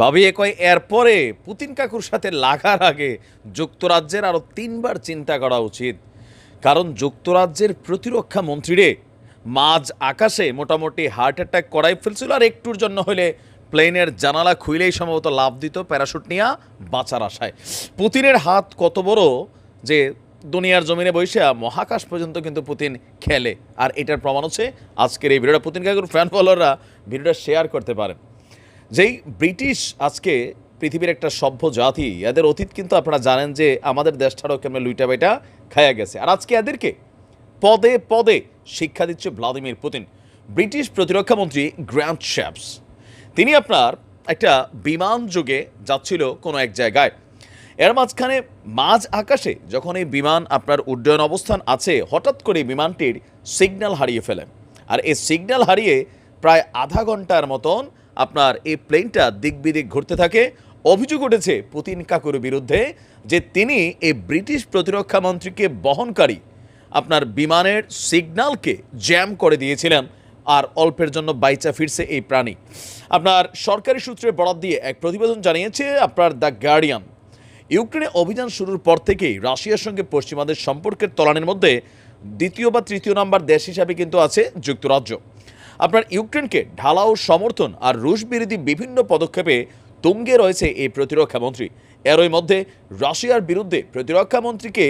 ভাবিয়ে কয় এরপরে পুতিন কাকুর সাথে লাগার আগে যুক্তরাজ্যের আরও তিনবার চিন্তা করা উচিত। কারণ যুক্তরাজ্যের প্রতিরক্ষা মন্ত্রীরে মাঝ আকাশে মোটামুটি হার্ট অ্যাটাক করাই ফেলছিল আর একটুর জন্য হলে প্লেনের জানালা খুইলেই সম্ভবত লাভ দিত প্যারাশুট নিয়ে বাঁচার আশায়। পুতিনের হাত কত বড় যে দুনিয়ার জমিনে বসে মহাকাশ পর্যন্ত কিন্তু পুতিন খেলে। আর এটার প্রমাণ হচ্ছে আজকের এই ভিডিওটা পুতিন কাকুর ফ্যান ফলোয়াররা ভিডিওটা শেয়ার করতে পারেন। যেই ব্রিটিশ আজকে পৃথিবীর একটা সভ্য জাতি, এদের অতীত কিন্তু আপনারা জানেন যে আমাদের দেশ ছাড়াও কেমন লুইটা বাইটা খায়া গেছে। আর আজকে এদেরকে পদে পদে শিক্ষা দিচ্ছে ভ্লাদিমির পুতিন, ব্রিটিশ প্রতিরক্ষা মন্ত্রী গ্র্যান্ড শ্যাপস। তিনি আপনার একটা বিমান যোগে যাচ্ছিল কোনো এক জায়গায়। এর মাঝখানে মাঝ আকাশে যখন এই বিমান আপনার উড্ডয়ন অবস্থান আছে, হঠাৎ করে বিমানটির সিগন্যাল হারিয়ে ফেলেন আর এই সিগন্যাল হারিয়ে প্রায় আধা ঘণ্টার মতন আপনার এই প্লেনটা দিক বিদিক ঘুরতে থাকে। অভিযোগ উঠেছে পুতিন কাকুর বিরুদ্ধে যে তিনি এই ব্রিটিশ প্রতিরক্ষা মন্ত্রীকে বহনকারী। আপনার বিমানের সিগন্যালকে জ্যাম করে দিয়েছিলেন আর অল্পের জন্য বাইচা ফিরছে এই প্রাণী। আপনার সরকারি সূত্রে বরাদ দিয়ে এক প্রতিবেদন জানিয়েছে আপনার দ্য গার্ডিয়ান। ইউক্রেনে অভিযান শুরুর পর থেকেই রাশিয়ার সঙ্গে পশ্চিমাদের সম্পর্কের তলানের মধ্যে দ্বিতীয় বা তৃতীয় নাম্বার দেশ হিসাবে কিন্তু আছে যুক্তরাজ্য। আপনার ইউক্রেনকে ঢালাও সমর্থন আর রুশ বিরোধী বিভিন্ন পদক্ষেপে তুঙ্গে রয়েছে এই প্রতিরক্ষা মন্ত্রী। এরই মধ্যে রাশিয়ার বিরুদ্ধে প্রতিরক্ষা মন্ত্রীকে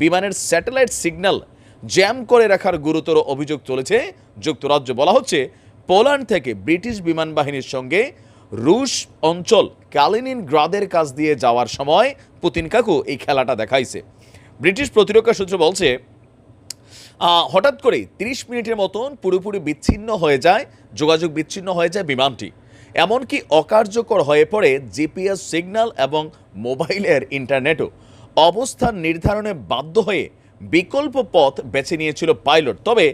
বিমানের স্যাটেলাইট সিগন্যাল জ্যাম করে রাখার গুরুতর অভিযোগ চলেছে যুক্তরাজ্য বলা হচ্ছে, পোল্যান্ড থেকে ব্রিটিশ বিমান বাহিনীর সঙ্গে রুশ অঞ্চল কালিনিন গ্রাদের কাছ দিয়ে যাওয়ার সময় পুতিন কাকু এই খেলাটা দেখাইছে। ব্রিটিশ প্রতিরক্ষা সূত্র বলছে হঠাৎ করেই তিরিশ মিনিটের মতন পুরোপুরি বিচ্ছিন্ন হয়ে যায়, যোগাযোগ বিচ্ছিন্ন হয়ে যায় বিমানটি। এমনকি অকার্যকর হয়ে পড়ে জিপিএস সিগন্যাল এবং মোবাইলের ইন্টারনেটও। অবস্থান নির্ধারণে বাধ্য হয়ে বিকল্প পথ বেছে নিয়েছিল পাইলট। তবে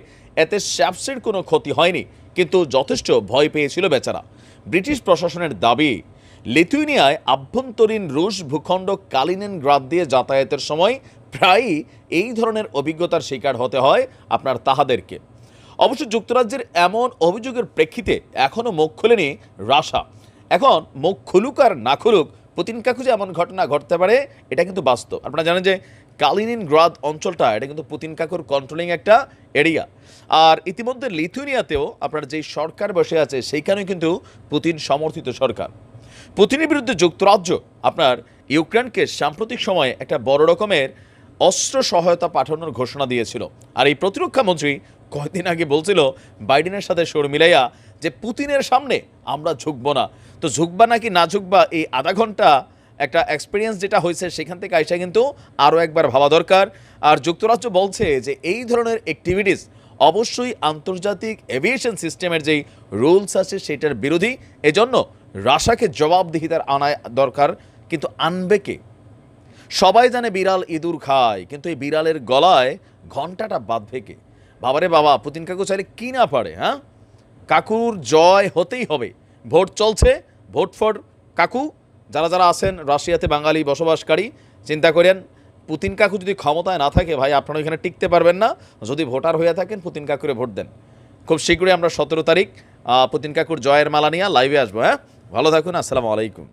এতে শ্যাপসের কোনো ক্ষতি হয়নি, কিন্তু যথেষ্ট ভয় পেয়েছিল বেচারা। ব্রিটিশ প্রশাসনের দাবি লিথুইনিয়ায় আভ্যন্তরীণ রুশ ভূখণ্ড কালিনেন গ্রাদ দিয়ে যাতায়াতের সময় প্রায়ই এই ধরনের অভিজ্ঞতার শিকার হতে হয় আপনার তাহাদেরকে। অবশ্য যুক্তরাজ্যের এমন অভিযোগের প্রেক্ষিতে এখনও মুখ খুলেনি রাশা। এখন মুখ খুলুক আর না খুলুক পুতিন কাকু যে এমন ঘটনা ঘটতে পারে, এটা কিন্তু বাস্তব। আপনারা জানেন যে কালিনিন গ্রাদ অঞ্চলটা, এটা কিন্তু পুতিন কাকুর কন্ট্রোলিং একটা এরিয়া আর ইতিমধ্যে লিথুনিয়াতেও আপনার যেই সরকার বসে আছে, সেইখানেও কিন্তু পুতিন সমর্থিত সরকার। পুতিনের বিরুদ্ধে যুক্তরাজ্য আপনার ইউক্রেনকে সাম্প্রতিক সময়ে একটা বড় রকমের অস্ত্র সহায়তা পাঠানোর ঘোষণা দিয়েছিল। আর এই প্রতিরক্ষা মন্ত্রী কয়েকদিন আগে বলছিল, বাইডেনের সাথে সুর মিলাইয়া যে পুতিনের সামনে আমরা ঝুঁকবো না। তো ঝুঁকবা নাকি না ঝুঁকবা, এই আধা ঘণ্টা একটা এক্সপিরিয়েন্স যেটা হয়েছে সেখান থেকে আইসা কিন্তু আরও একবার ভাবা দরকার। আর যুক্তরাজ্য বলছে যে এই ধরনের অ্যাক্টিভিটিস অবশ্যই আন্তর্জাতিক এভিয়েশন সিস্টেমের যেই রুলস আছে সেটার বিরোধী। এজন্য রাশাকে জবাবদিহিতার আনা দরকার, কিন্তু আনবে কে? সবাই জানে বিড়াল ইঁদুর খায়, কিন্তু এই বিড়ালের গলায় ঘন্টাটা বাঁধবে কে? বাবারে বাবা, পুতিন কাকু চাইলে কি না পারে হ্যাঁ? কাকুর জয় হতেই হবে। ভোট চলছে, ভোট ফর কাকু। যারা যারা আছেন, রাশিয়াতে বাঙালি বসবাসকারী, চিন্তা করেন, পুতিন কাকু যদি ক্ষমতায় না থাকে, ভাই, আপনারা এখানে টিকতে পারবেন না। যদি ভোটার হয়ে থাকেন, পুতিন কাকুরে ভোট দেন। খুব শীঘ্রই আমরা সতেরো তারিখ পুতিন কাকুর জয়ের মালা নিয়ে লাইভে আসব হ্যাঁ? ভালো থাকুন, আসসালামু আলাইকুম।